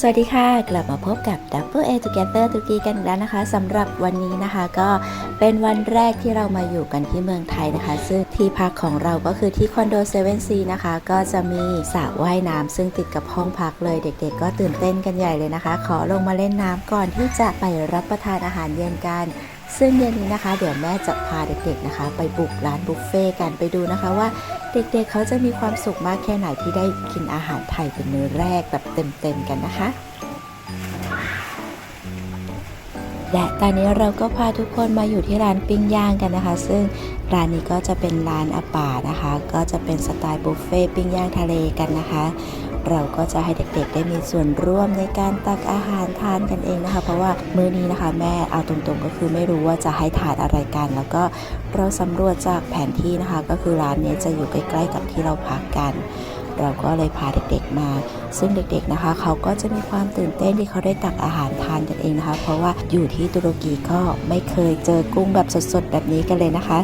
สวัสดีค่ะ กลับมาพบกับ Double A Together ตุรกีกันอีกแล้วนะคะสำหรับวันนี้นะคะก็เป็นวันแรกที่เรามาอยู่กันที่เมืองไทยนะคะ ซึ่งที่พักของเราก็คือที่คอนโดเซเว่นซีนะคะ ก็จะมีสระว่ายน้ำซึ่งติดกับห้องพักเลยเด็กๆ ก็ตื่นเต้นกันใหญ่เลยนะคะ ขอลงมาเล่นน้ำก่อนที่จะไปรับประทานอาหารเย็นกัน ซึ่งเย็นนี้นะคะ เดี๋ยวแม่จะพาเด็กๆนะคะ ไปบุกร้านบุฟเฟ่กันไปดูนะคะว่าเด็กๆเขาจะมีความสุขมากแค่ไหนที่ได้กินอาหารไทยเป็นมื้อแรกแบบเต็มๆกันนะคะและตอนนี้เราก็พาทุกคนมาอยู่ที่ร้านปิ้งย่างกันนะคะ ซึ่งร้านนี้ก็จะเป็นร้านอาป่านะคะ ก็จะเป็นสไตล์บุฟเฟ่ปิ้งย่างทะเลกันนะคะ เราก็จะให้เด็กๆ ได้มีส่วนร่วมในการตักอาหารทานกันเองนะคะ เพราะว่ามื้อนี้นะคะ แม่เอาตรงๆก็คือไม่รู้ว่าจะให้ทานอะไรกัน แล้วก็เราสำรวจจากแผนที่นะคะ ก็คือร้านนี้จะอยู่ใกล้ๆกับที่เราพักกันเราก็เลยพาเด็กๆมา ซึ่งเด็กๆนะคะ เขาก็จะมีความตื่นเต้นที่เขาได้ตักอาหารทานกันเองนะคะ เพราะว่าอยู่ที่ตุรกีก็ไม่เคยเจอกุ้งแบบสดๆแบบนี้กันเลยนะคะ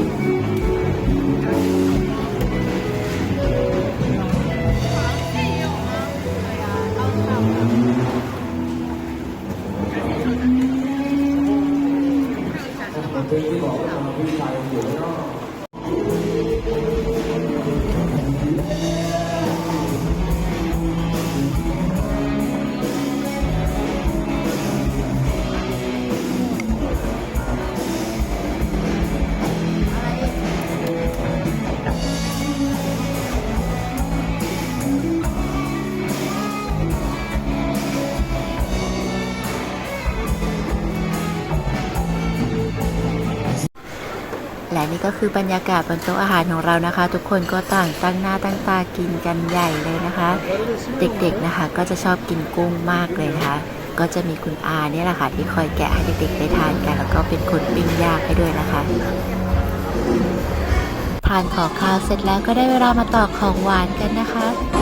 และนี่ก็คือบรรยากาศบนโต๊ะอาหารของเรานะคะ ทุกคนก็ต่างตั้งหน้าตั้งตากินกันใหญ่เลยนะคะ เด็กๆนะคะก็จะชอบกินกุ้งมากเลยนะคะก็จะมีคุณอาเนี่ยแหละค่ะที่คอยแกะให้เด็กๆได้ทานกันแล้วก็เป็นคนปิ้งย่างให้ด้วยนะคะทานของข้าวเสร็จแล้วก็ได้เวลามาต่อของหวานกันนะคะ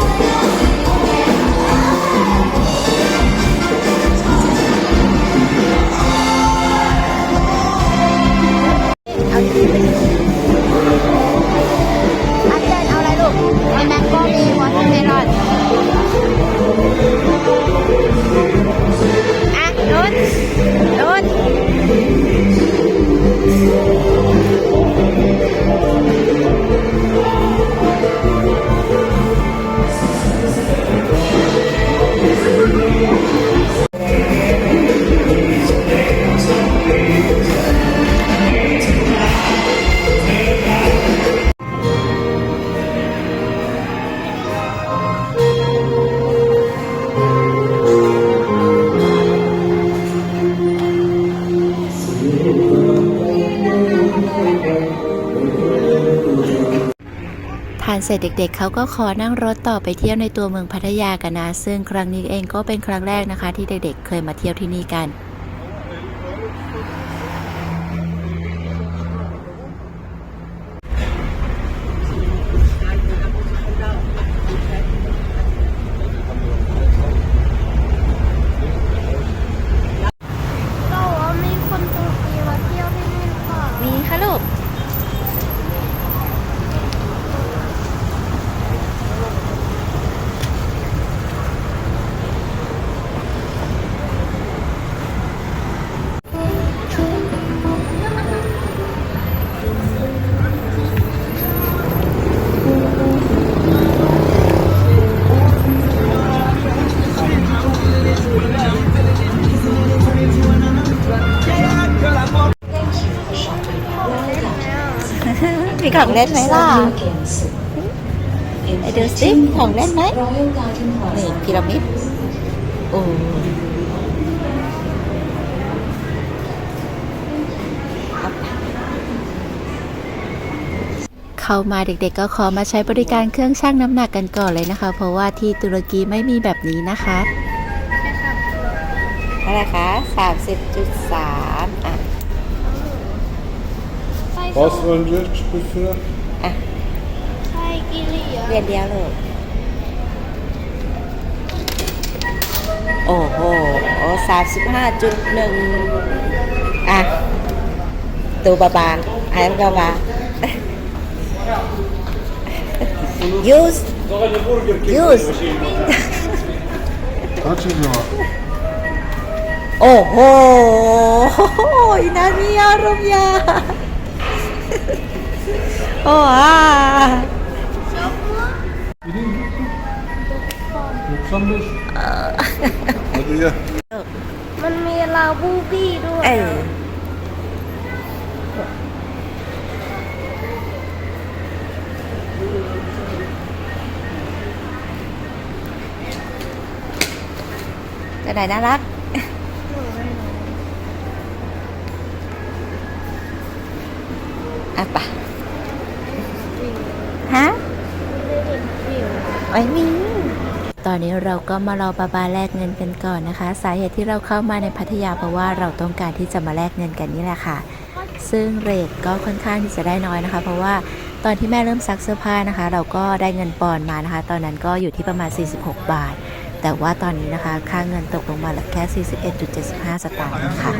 านเสร็จเด็กๆเขาก็ขอนั่งรถต่อไปเที่ยวในตัวเมืองพัทยากันนะ ซึ่งครั้งนี้เองก็เป็นครั้งแรกนะคะ ที่เด็กๆ เคยมาเที่ยวที่นี่กัน มีของเล่นไหมล่ะไปดูสิมีของเล่นไหมนี่พีระมิดโอ้เข้ามาเด็กๆก็ขอมาใช้บริการเครื่องชั่งน้ำหนักกันก่อนเลยนะคะ เพราะว่าที่ตุรกีไม่มีแบบนี้นะคะอะไรคะสามสิบจุดสามอะ ใช่ Was önce çıkışına ใช่กิริยาเรียนเดียวเลยโอ้โหสามสิบห้าจุดหนึ่งอะตูบาบาไอ้บาบา use Daha ne burger Yüz. Kaçırıyor. โอ้โอีนามีอารมณ์ยาโอ้อา Çok mu? Gidin. 95. Hadi gel. มันมีลาบูบี้ด้วย เออจะไหนน่ารัก อะปะ ฮะไม่มีตอนนี้เราก็มารอบาบาแลกเงินกันก่อนนะคะ สาเหตุที่เราเข้ามาในพัทยาเพราะว่าเราต้องการที่จะมาแลกเงินกันนี่แหละค่ะ ซึ่งเรทก็ค่อนข้างที่จะได้น้อยนะคะ เพราะว่าตอนที่แม่เริ่มซักเสื้อผ้านะคะ เราก็ได้เงินปอนมานะคะ ตอนนั้นก็อยู่ที่ประมาณ 46 บาท แต่ว่าตอนนี้นะคะค่าเงินตกลงมาเหลือแค่ 41.75 สตางค์นะคะ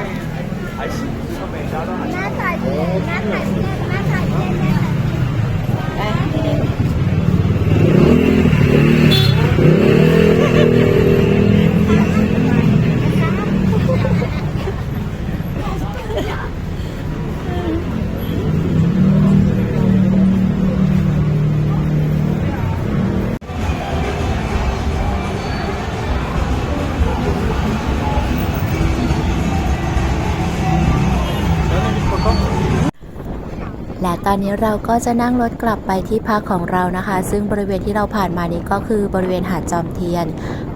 อนนี้เราก็จะนั่งรถกลับไปที่พักของเรานะคะ ซึ่งบริเวณที่เราผ่านมานี้ก็คือบริเวณหาดจอมเทียน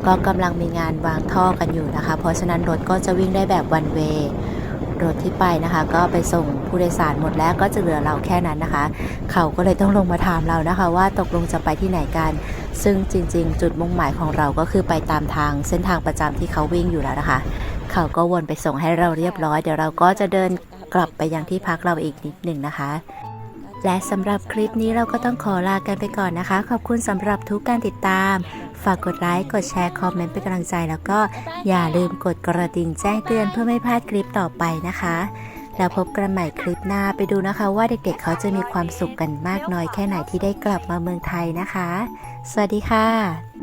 ก็กำลังมีงานวางท่อกันอยู่นะคะ เพราะฉะนั้นรถก็จะวิ่งได้แบบวันเวรถที่ไปนะคะ ก็ไปส่งผู้โดยสารหมดแล้วก็จะเหลือเราแค่นั้นนะคะ เขาก็เลยต้องลงมาถามเรานะคะ ว่าตกลงจะไปที่ไหนกัน ซึ่งจริง ๆ จุดมุ่งหมายของเราก็คือไปตามทางเส้นทางประจำที่เขาวิ่งอยู่แล้วนะคะ เขาก็วนไปส่งให้เราเรียบร้อย เดี๋ยวเราก็จะเดินกลับไปยังที่พักเราอีกนิดหนึ่งนะคะ และสำหรับคลิปนี้เราก็ต้องขอลากันไปก่อนนะคะ ขอบคุณสำหรับทุกการติดตาม ฝากกดไลค์ กดแชร์ คอมเมนต์เป็นกำลังใจ แล้วก็อย่าลืมกดกระดิ่งแจ้งเตือนเพื่อไม่พลาดคลิปต่อไปนะคะ แล้วพบกันใหม่คลิปหน้าไปดูนะคะ ว่าเด็กๆเขาจะมีความสุขกันมากน้อยแค่ไหนที่ได้กลับมาเมืองไทยนะคะ สวัสดีค่ะ